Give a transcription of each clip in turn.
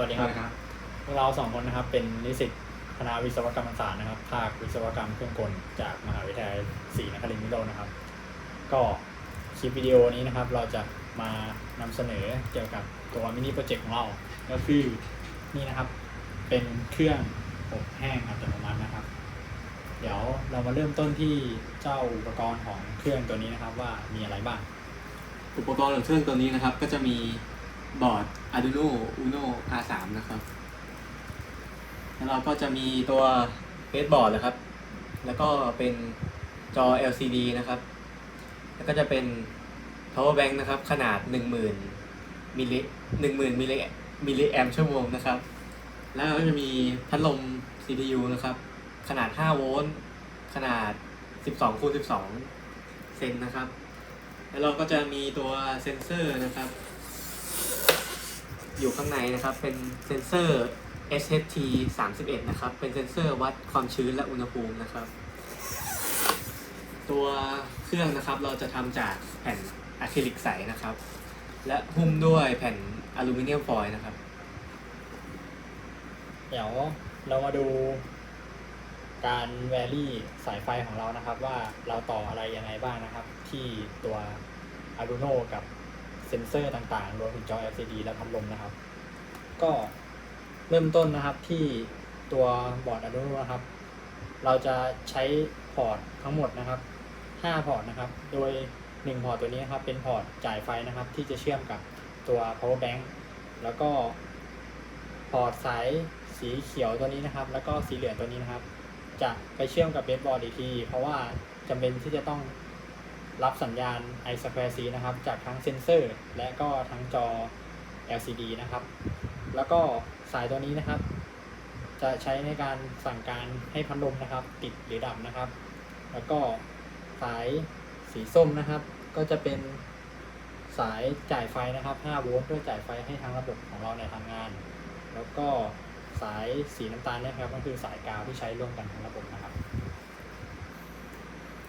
วัสดีครับ พวกเราสองคนนะครับ เป็นนิสิตคณะวิศวกรรมศาสตร์นะครับ ภาควิศวกรรมเครื่องกลจากมหาวิทยาลัยศรีนครินทร์วิโรจน์นะครับ ก็คลิปวิดีโอนี้นะครับ เราจะมานำเสนอเกี่ยวกับตัวมินิโปรเจกต์ของเรา ก็คือนี่นะครับ เป็นเครื่องอบแห้งอัตโนมัตินะครับ เดี๋ยวเรามาเริ่มต้นที่เจ้าอุปกรณ์ของเครื่องตัวนี้นะครับ ว่ามีอะไรบ้าง อุปกรณ์ของเครื่องตัวนี้นะครับ ก็จะมี บอร์ด Arduino Uno R3 นะครับ แล้วเราก็จะมีตัวเบสบอร์ดนะครับ แล้วก็เป็นจอ LCD นะครับ แล้วก็จะเป็น power bank นะครับ ขนาด 10,000มิลลิ10,000มิลลิมิลลิแอมชั่วโมงนะครับ แล้วก็จะมีพัดลม CPU นะครับ ขนาด 5 โวลต์ ขนาด 12คูณ12 เซนนะครับ แล้วเราก็จะมีตัวเซนเซอร์นะครับ อยู่ข้างในนะครับ เป็นเซนเซอร์ SHT 31 นะครับ เป็นเซนเซอร์วัดความชื้นและอุณหภูมินะครับ ตัวเครื่องนะครับเราจะทำจากแผ่นอะคริลิกใสนะครับ และหุ้มด้วยแผ่นอลูมิเนียมฟอยล์นะครับ เดี๋ยวเรามาดูการแวรี่สายไฟของเรานะครับ ว่าเราต่ออะไรยังไงบ้างนะครับ ที่ตัว Arduino กับ เซ็นเซอร์ต่างๆรวมถึงจอ LCD และพัดลมนะครับ ก็เริ่มต้นนะครับที่ตัวบอร์ด Arduino นะครับ เราจะใช้พอร์ตทั้งหมดนะครับ5พอร์ตนะครับ โดย 1 พอร์ตตัวนี้ครับเป็นพอร์ตจ่ายไฟนะครับ ที่จะเชื่อมกับตัว power bank แล้วก็พอร์ตสายสีเขียวตัวนี้นะครับ แล้วก็สีเหลืองตัวนี้นะครับ จะไปเชื่อมกับเบสบอร์ดอีกที เพราะว่าจำเป็นที่จะต้อง รับสัญญาณ i square c นะครับ จากทั้งเซนเซอร์ และก็ทั้งจอ LCD นะครับ แล้วก็สายตัวนี้นะครับ จะใช้ในการสั่งการให้พัดลมนะครับ ติดหรือดับนะครับ แล้วก็สายสีส้มนะครับ ก็จะเป็นสายจ่ายไฟนะครับ 5 โวลต์เพื่อจ่ายไฟให้ทางระบบของเราในทำงาน แล้วก็สายสีน้ำตาลนะครับก็คือสายกาวที่ใช้ร่วมกันทั้งระบบนะครับ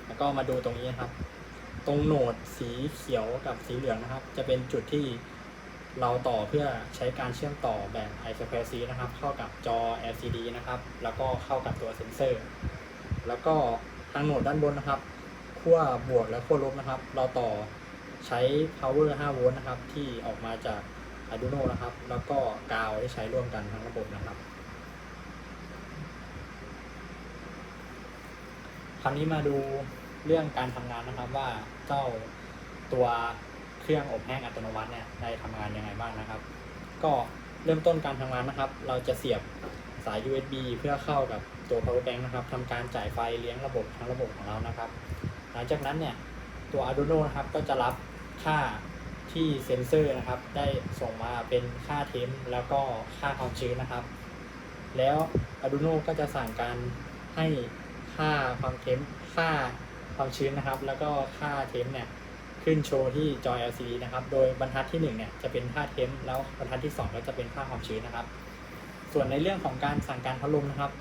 แล้วก็มาดูตรงนี้นะครับ ตรงโหนดสีเขียวกับสีเหลืองนะครับ จะเป็นจุดที่เราต่อเพื่อใช้การเชื่อมต่อแบบ i s q c นะครับ เข้ากับจอ LCD นะครับ แล้วก็เข้ากับตัวเซ็นเซอร์ แล้วก็ทางโหนดด้านบนนะครับขั้วบวกและขั้วลบนะครับ เราต่อใช้ power 5 โวลต์นะครับ ที่ออกมาจาก Arduino นะครับ แล้วก็กาวที่ใช้ร่วมกันทั้งระบบนะครับคราวนี้มาดู เรื่องการทำงานนะครับว่าเจ้าตัวเครื่องอบแห้งอัตโนมัติเนี่ยได้ทำงานยังไงบ้างนะครับ ก็เริ่มต้นการทำงานนะครับ เราจะเสียบสาย USB เพื่อเข้ากับตัว power bank นะครับทำการจ่ายไฟเลี้ยงระบบทั้งระบบของเรานะครับ หลังจากนั้นเนี่ยตัว Arduino นะครับก็จะรับค่าที่เซ็นเซอร์นะครับ ได้ส่งมาเป็นค่าเทมป์แล้วก็ค่าความชื้นนะครับ แล้ว Arduino ก็จะสั่งการให้ค่าความเทมป์ค่า ความชื้นนะครับ แล้วก็ค่าเทมป์เนี่ยขึ้นโชว์ที่จอ LCD นะครับ โดยบรรทัดที่1เนี่ยจะเป็นค่าเทมป์แล้วบรรทัดที่ 2 ก็จะเป็นค่าความชื้นนะครับ ส่วนในเรื่องของการสั่งการพัดลมนะครับ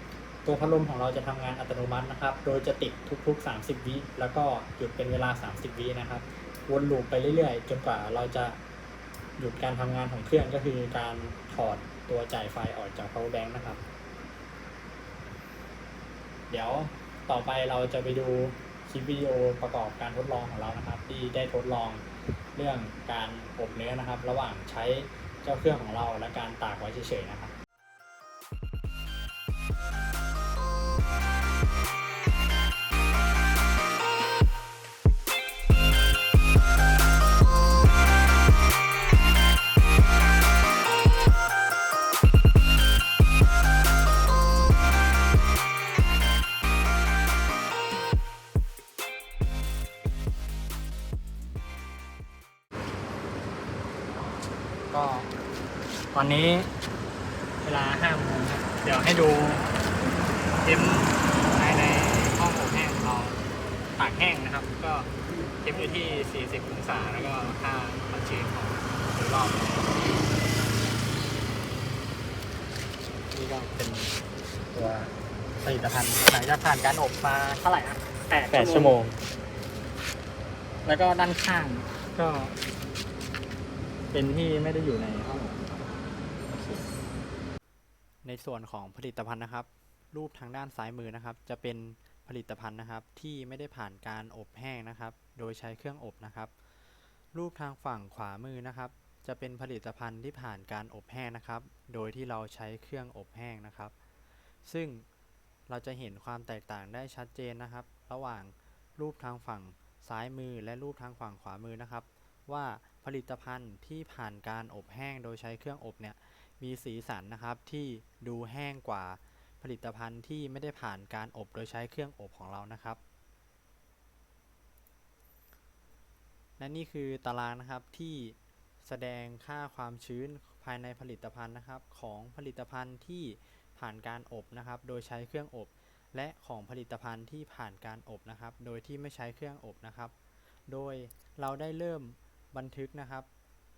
ตัวพัดลมของเราจะทำงานอัตโนมัตินะครับ โดยจะติดทุกๆ 30 วิแล้วก็หยุดเป็นเวลา 30 วินะครับ วนลูปไปเรื่อยๆ จนกว่าเราจะหยุดการทำงานของเครื่องก็คือการถอดตัวจ่ายไฟออกจาก power bank นะครับ เดี๋ยวต่อไปเราจะไปดู คลิปวิดีโอประกอบการทดลองของเรานะครับ ที่ได้ทดลองเรื่องการอบเนื้อนะครับ ระหว่างใช้เจ้าเครื่องของเราและการตากไว้เฉยๆนะครับ ก็ ตอนนี้เวลาห้าโมงครับเดี๋ยวให้ดูเต็มภายในห้องอบแห้งของเราตากแห้งนะครับ ก็เต็มอยู่ที่ 40องศาแล้วก็ค่าความชื้นของโดยรอบนี่ก็เป็นตัวผลิตภัณฑ์หลังจากผ่านการอบมาเท่าไหร่นะแปดแปดชั่วโมง แล้วก็ด้านข้างก็ เป็นที่ไม่ได้อยู่ในห้องในส่วนของผลิตภัณฑ์นะครับ รูปทางด้านซ้ายมือนะครับ จะเป็นผลิตภัณฑ์นะครับที่ไม่ได้ผ่านการอบแห้งนะครับ โดยใช้เครื่องอบนะครับ รูปทางฝั่งขวามือนะครับ จะเป็นผลิตภัณฑ์ที่ผ่านการอบแห้งนะครับ โดยที่เราใช้เครื่องอบแห้งนะครับ ซึ่งเราจะเห็นความแตกต่างได้ชัดเจนนะครับ ระหว่างรูปทางฝั่งซ้ายมือและรูปทางฝั่งขวามือนะครับ ว่าผลิตภัณฑ์ที่ผ่านการอบแห้งโดยใช้เครื่องอบเนี่ยมีสีสันนะครับที่ดูแห้งกว่าผลิตภัณฑ์ที่ไม่ได้ผ่านการอบโดยใช้เครื่องอบของเรานะครับ และนี่คือตารางนะครับที่แสดงค่าความชื้นภายในผลิตภัณฑ์นะครับ ของผลิตภัณฑ์ที่ผ่านการอบนะครับ โดยใช้เครื่องอบ และของผลิตภัณฑ์ที่ผ่านการอบนะครับ โดยที่ไม่ใช้เครื่องอบนะครับ โดยเราได้เริ่ม บันทึกนะครับ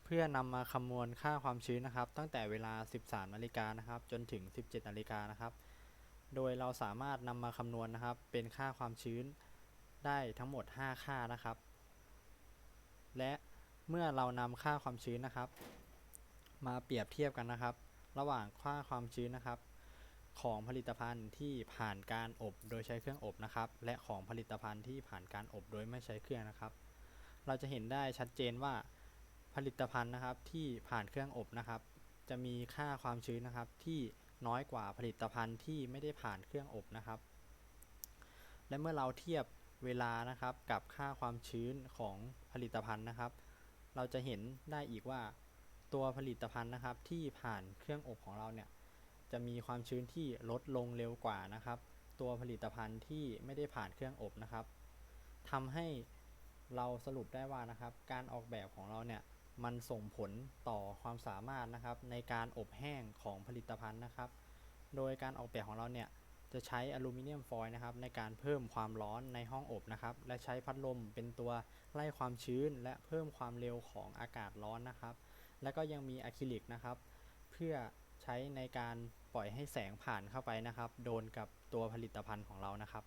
เพื่อนำมาคำนวณค่าความชื้นนะครับ ตั้งแต่เวลา 13นาฬิกานะครับ จนถึง 17นาฬิกานะครับ โดยเราสามารถนำมาคำนวณนะครับ เป็นค่าความชื้นได้ทั้งหมด 5 ค่านะครับ และเมื่อเรานำค่าความชื้นนะครับ มาเปรียบเทียบกันนะครับ ระหว่างค่าความชื้นนะครับ ของผลิตภัณฑ์ที่ผ่านการอบโดยใช้เครื่องอบนะครับ และของผลิตภัณฑ์ที่ผ่านการอบโดยไม่ใช้เครื่องนะครับ เราจะเห็นได้ชัดเจนว่าผลิตภัณฑ์นะครับที่ผ่านเครื่องอบนะครับ จะมีค่าความชื้นนะครับที่น้อยกว่าผลิตภัณฑ์ที่ไม่ได้ผ่านเครื่องอบนะครับ และเมื่อเราเทียบเวลานะครับกับค่าความชื้นของผลิตภัณฑ์นะครับ เราจะเห็นได้อีกว่าตัวผลิตภัณฑ์นะครับที่ผ่านเครื่องอบของเราเนี่ยจะมีความชื้นที่ลดลงเร็วกว่านะครับ ตัวผลิตภัณฑ์ที่ไม่ได้ผ่านเครื่องอบนะครับทำให้ เราสรุปได้ว่านะครับการออกแบบของเราเนี่ยมันส่งผลต่อความสามารถนะครับในการอบแห้งของผลิตภัณฑ์นะครับ โดยการออกแบบของเราเนี่ยจะใช้อลูมิเนียมฟอยล์นะครับในการเพิ่มความร้อนในห้องอบนะครับ และใช้พัดลมเป็นตัวไล่ความชื้น และเพิ่มความเร็วของอากาศร้อนนะครับ และก็ยังมีอะคริลิกนะครับ เพื่อใช้ในการปล่อยให้แสงผ่านเข้าไปนะครับ โดนกับตัวผลิตภัณฑ์ของเรานะครับ